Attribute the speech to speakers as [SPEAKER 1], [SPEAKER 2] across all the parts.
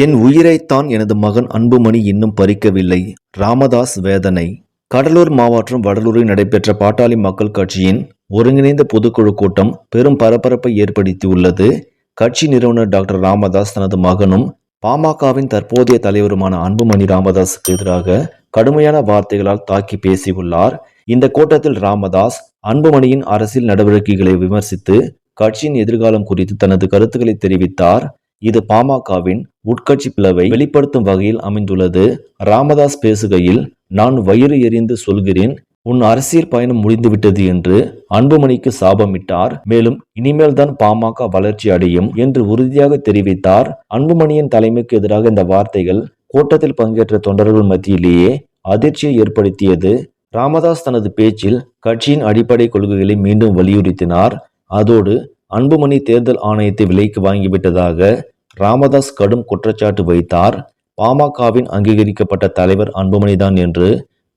[SPEAKER 1] என் உயிரைத்தான் எனது மகன் அன்புமணி இன்னும் பறிக்கவில்லை. ராமதாஸ் வேதனை. கடலூர் மாவட்டம் வடலூரில் நடைபெற்ற பாட்டாளி மக்கள் கட்சியின் ஒருங்கிணைந்த பொதுக்குழு கூட்டம் பெரும் பரபரப்பை ஏற்படுத்தியுள்ளது. கட்சி நிறுவனர் டாக்டர் ராமதாஸ் தனது மகனும் பாமகவின் தற்போதைய தலைவருமான அன்புமணி ராமதாஸுக்கு எதிராக கடுமையான வார்த்தைகளால் தாக்கி பேசியுள்ளார். இந்த கூட்டத்தில் ராமதாஸ் அன்புமணியின் அரசியல் நடவடிக்கைகளை விமர்சித்து கட்சியின் எதிர்காலம் குறித்து தனது கருத்துக்களை தெரிவித்தார். இது பாமகவின் உட்கட்சி பிளவை வெளிப்படுத்தும் வகையில் அமைந்துள்ளது. ராமதாஸ் பேசுகையில் நான் வயிறு எறிந்து சொல்கிறேன் உன் அரசியல் பயணம் முடிந்துவிட்டது என்று அன்புமணிக்கு சாபமிட்டார். மேலும் இனிமேல் தான் பாமக வளர்ச்சி அடையும் என்று உறுதியாக தெரிவித்தார். அன்புமணியின் தலைமைக்கு எதிராக இந்த வார்த்தைகள் கூட்டத்தில் பங்கேற்ற தொண்டர்கள் மத்தியிலேயே அதிர்ச்சியை ஏற்படுத்தியது. ராமதாஸ் தனது பேச்சில் கட்சியின் அடிப்படை கொள்கைகளை மீண்டும் வலியுறுத்தினார். அதோடு அன்புமணி தேர்தல் ஆணையத்தை விலைக்கு வாங்கிவிட்டதாக ராமதாஸ் கடும் குற்றச்சாட்டு வைத்தார். பாமகவின் அங்கீகரிக்கப்பட்ட தலைவர் அன்புமணிதான் என்று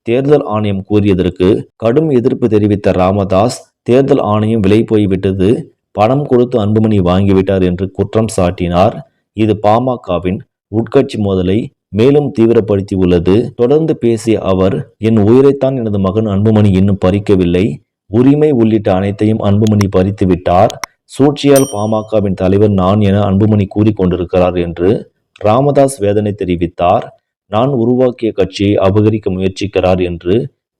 [SPEAKER 1] தேர்தல் ஆணையம் கூறியதற்கு கடும் எதிர்ப்பு தெரிவித்த ராமதாஸ் தேர்தல் ஆணையம் விலை போய்விட்டது பணம் கொடுத்து அன்புமணி வாங்கிவிட்டார் என்று குற்றம் சாட்டினார். இது பாமகவின் உட்கட்சி மோதலை மேலும் தீவிரப்படுத்தி உள்ளது தொடர்ந்து பேசிய அவர் என் உயிரைத்தான் எனது மகன் அன்புமணி இன்னும் பறிக்கவில்லை. உரிமை உள்ளிட்ட அனைத்தையும் அன்புமணி பறித்து விட்டார் சூழ்ச்சியால் பாமகவின் தலைவர் நான் என அன்புமணி கூறிக்கொண்டிருக்கிறார் என்று ராமதாஸ் வேதனை தெரிவித்தார். நான் உருவாக்கிய கட்சியை அபகரிக்க முயற்சிக்கிறார் என்று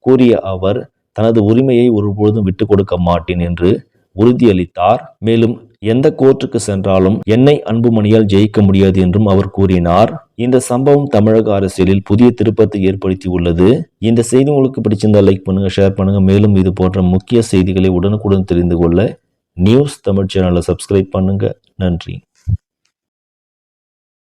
[SPEAKER 1] கூறிய அவர் தனது உரிமையை ஒருபொழுதும் விட்டுக் கொடுக்க மாட்டேன் என்று உறுதியளித்தார். மேலும் எந்த கோர்ட்டுக்கு சென்றாலும் என்னை அன்புமணியால் ஜெயிக்க முடியாது என்றும் அவர் கூறினார். இந்த சம்பவம் தமிழக அரசியலில் புதிய திருப்பத்தை ஏற்படுத்தி உள்ளது இந்த செய்தி உங்களுக்கு பிடிச்சிருந்தால் லைக் பண்ணுங்க ஷேர் பண்ணுங்க. மேலும் இது போன்ற முக்கிய செய்திகளை உடனுக்குடன் தெரிந்து கொள்ள நியூஸ் தமிழ் சேனலை சப்ஸ்கிரைப் பண்ணுங்கள் நன்றி.